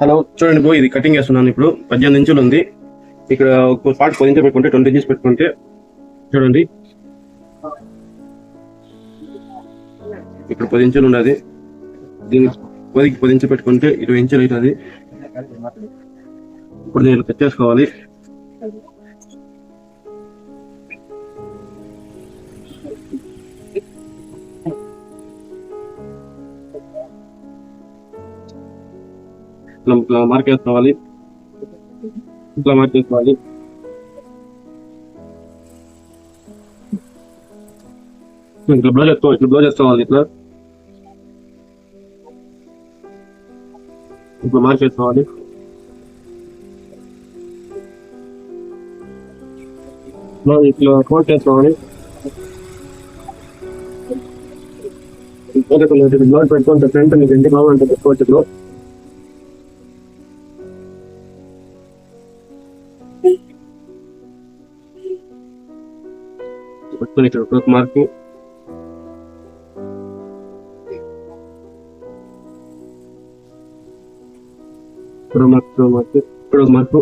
Hello చూడండి bro ఇది cutting చేస్తున్నాను ఇప్పుడు. పద్దెనిమిది ఇంచులు ఉంది. ఇక్కడ ఒక పార్ట్ పది ఇంచులు పెట్టుకుంటే ట్వంటీ ఇంచెస్ పెట్టుకుంటే చూడండి. ఇక్కడ పది ఇంచులు ఉండదు దీనికి పదికి పది ఇంచులు పెట్టుకుంటే ఇరవై ఇంచులు అవుతుంది. ఇప్పుడు నేను కట్ చేసుకోవాలి. ఇట్లా ఇట్లా మార్క్ చేసుకోవాలి ఇట్లా మార్క్ చేసుకోవాలి ఇట్లా బ్లౌజ్ చేసుకోవాలి ఇట్లా బ్లౌజ్ చేసుకోవాలి ఇట్లా ఇప్పుడు మార్క్ చేసుకోవాలి బ్లౌజ్ ఇట్లా కోట్ చేసుకోవాలి బ్లౌజ్ పెట్టుకుంటే ఫ్రంట్ మీకు ఎంత కావాలంటే పెట్టుకోవచ్చు బ్లౌజ్ పట్టుకొని ఇక్కడ ఒక మార్కు ఇక్కడ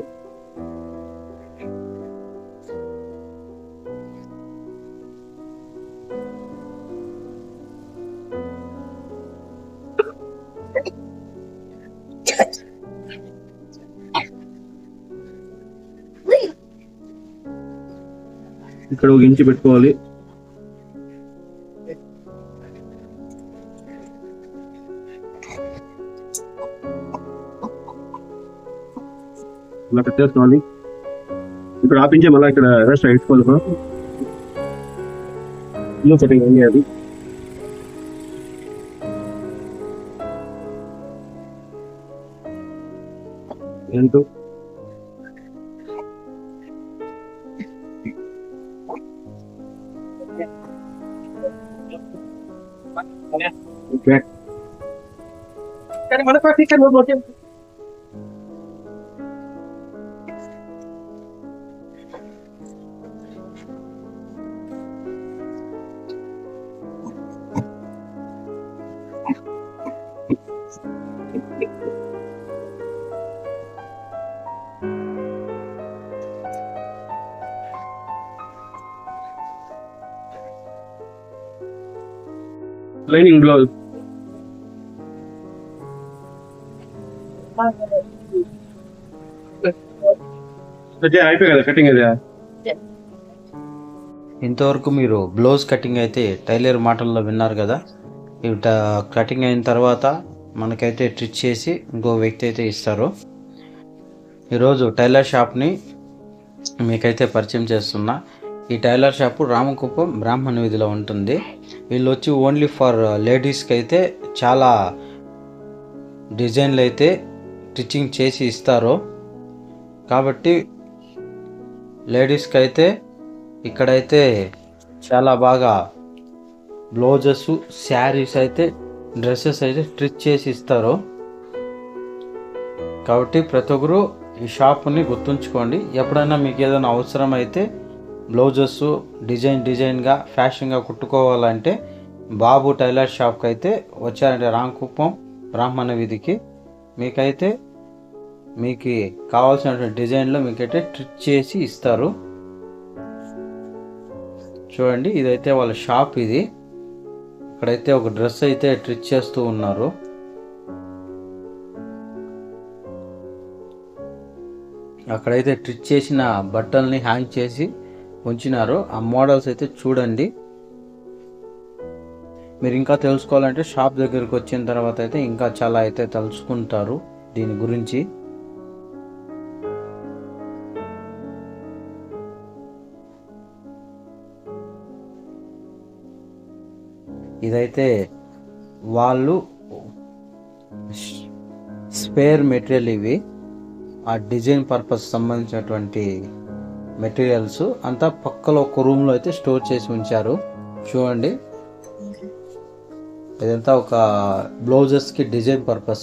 ఇక్కడ ఒక ఇంచు పెట్టుకోవాలి. ఇలా పెట్టేసుకోవాలి ఇక్కడ ఆపించే మళ్ళీ ఇక్కడ రెస్ట్ పెట్టుకోవాలి ఇల్లు సెట్టింగ్ అయ్యి అది. ఏంటో Feedback. Kan mana pasti kan buat lining blouse అయిపోయి కదా కటింగ్ ఇంతవరకు మీరు బ్లౌజ్ కటింగ్ అయితే టైలర్ మాటల్లో విన్నారు కదా. ఇవి కటింగ్ అయిన తర్వాత మనకైతే ట్రిచ్ చేసి ఇంకో వ్యక్తి అయితే ఇస్తారు. ఈరోజు టైలర్ షాప్ని మీకైతే పరిచయం చేస్తున్నా. ఈ టైలర్ షాపు రామకుప్పం బ్రాహ్మణ వీధిలో ఉంటుంది. వీళ్ళు వచ్చి ఓన్లీ ఫర్ లేడీస్కి అయితే చాలా డిజైన్లు అయితే స్టిచ్చింగ్ చేసి ఇస్తారు. కాబట్టి లేడీస్కి అయితే ఇక్కడైతే చాలా బాగా బ్లౌజెస్ శారీస్ అయితే డ్రెస్సెస్ అయితే స్టిచ్ చేసి ఇస్తారు. కాబట్టి ప్రతి ఒక్కరు ఈ షాప్ని గుర్తుంచుకోండి. ఎప్పుడైనా మీకు ఏదైనా అవసరం అయితే బ్లౌజెస్ డిజైన్ డిజైన్గా ఫ్యాషన్గా కుట్టుకోవాలంటే బాబు టైలర్ షాప్కి అయితే వచ్చారంటే రాంకుప్పం బ్రాహ్మణ వీధికి. మీకైతే మీకు కావాల్సినటువంటి డిజైన్లో మీకైతే ట్రిక్ చేసి ఇస్తారు. చూడండి ఇదైతే వాళ్ళ షాప్ ఇది. ఇక్కడైతే ఒక డ్రెస్ అయితే ట్రిక్ చేస్తూ ఉన్నారు. అక్కడైతే ట్రిక్ చేసిన బట్టల్ని హ్యాంగ్ చేసి ఉంచినారు ఆ మోడల్స్ అయితే చూడండి. మీరు ఇంకా తెలుసుకోవాలంటే షాప్ దగ్గరికి వచ్చిన తర్వాత అయితే ఇంకా చాలా అయితే తెలుసుకుంటారు దీని గురించి. ఇదైతే వాళ్ళు స్పేర్ మెటీరియల్ ఇవి. ఆ డిజైన్ పర్పస్ సంబంధించినటువంటి మెటీరియల్స్ అంతా పక్కలో ఒక రూమ్లో అయితే స్టోర్ చేసి ఉంచారు. చూడండి. ఇదంతా ఒక బ్లౌజెస్కి డిజైన్ పర్పస్.